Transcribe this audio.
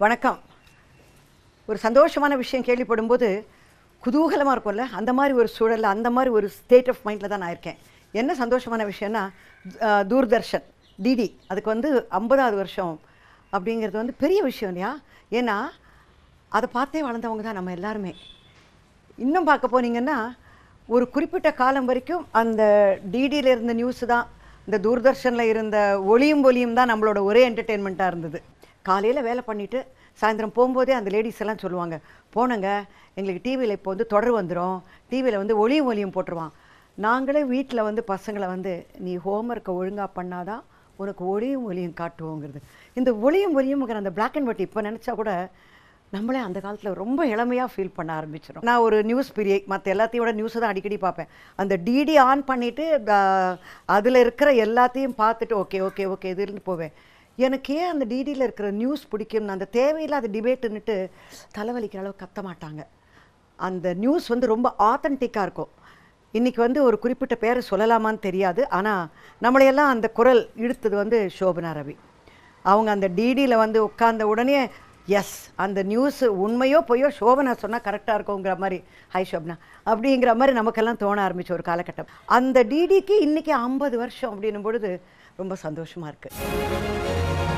வணக்கம். ஒரு சந்தோஷமான விஷயம் கேள்விப்படும்போது குதூகலமாக இருக்கும்ல? அந்த மாதிரி ஒரு சூழலில் அந்த மாதிரி ஒரு ஸ்டேட் ஆஃப் மைண்டில் தான் நான் இருக்கேன். என்ன சந்தோஷமான விஷயம்னா தூர்தர்ஷன் டிடி. அதுக்கு வந்து ஐம்பதாவது வருஷம் அப்படிங்கிறது வந்து பெரிய விஷயம் இல்லையா? ஏன்னா அதை பார்த்தே வளர்ந்தவங்க தான் நம்ம எல்லாருமே. இன்னும் பார்க்க போனீங்கன்னா ஒரு குறிப்பிட்ட காலம் வரைக்கும் அந்த டிடியில் இருந்த நியூஸ் தான் இந்த தூர்தர்ஷனில் இருந்த ஒளியும் ஒலியும் தான் நம்மளோட ஒரே என்டர்டெயின்மெண்ட்டாக இருந்தது. காலையில் வேலை பண்ணிவிட்டு சாயந்தரம் போகும்போதே அந்த லேடிஸ் எல்லாம் சொல்லுவாங்க போனங்க எங்களுக்கு டிவியில் இப்போ வந்து தொடர் வந்துடும் டிவியில் வந்து ஒளியும் ஒலியும் போட்டுருவான். நாங்களே வீட்டில் வந்து பசங்களை வந்து நீ ஹோம்ஒர்க்கை ஒழுங்காக பண்ணாதான் உனக்கு ஒளியும் ஒலியும் காட்டுவோங்கிறது. இந்த ஒளியும் ஒலியும்ங்கிற அந்த பிளாக் அண்ட் ஒயிட் இப்போ நினச்சா கூட நம்மளே அந்த காலத்தில் ரொம்ப இளமையாக ஃபீல் பண்ண ஆரம்பிச்சிடும் நான் ஒரு நியூஸ் பிரியை மற்ற எல்லாத்தையோட நியூஸை தான் அடிக்கடி பார்ப்பேன். அந்த டிடி ஆன் பண்ணிவிட்டு அதில் இருக்கிற எல்லாத்தையும் பார்த்துட்டு ஓகே ஓகே ஓகே இதுன்னு போவேன். எனக்கு ஏன் அந்த டிடியில் இருக்கிற நியூஸ் பிடிக்கும்னு அந்த தேவையில்லாத டிபேட்டுன்னுட்டு தலைவலிக்கிற அளவு கத்த மாட்டாங்க. அந்த நியூஸ் வந்து ரொம்ப ஆத்தென்டிக்காக இருக்கும். இன்றைக்கி வந்து ஒரு குறிப்பிட்ட பேரை சொல்லலாமான்னு தெரியாது. ஆனால் நம்மளையெல்லாம் அந்த குரல் இழுத்தது வந்து சோபனா ரவி. அவங்க அந்த டிடியில் வந்து உட்கார்ந்த உடனே எஸ் அந்த நியூஸு உண்மையோ பொய்யோ சோபனா சொன்னால் கரெக்டாக இருக்குங்கிற மாதிரி ஹாய் சோபனா. அப்படிங்கிற மாதிரி நமக்கெல்லாம் தோண ஆரம்பிச்ச ஒரு காலகட்டம். அந்த டிடிக்கு இன்றைக்கி ஐம்பது வருஷம் அப்படின்னும் பொழுது ரொம்ப சந்தோஷமாக இருக்குது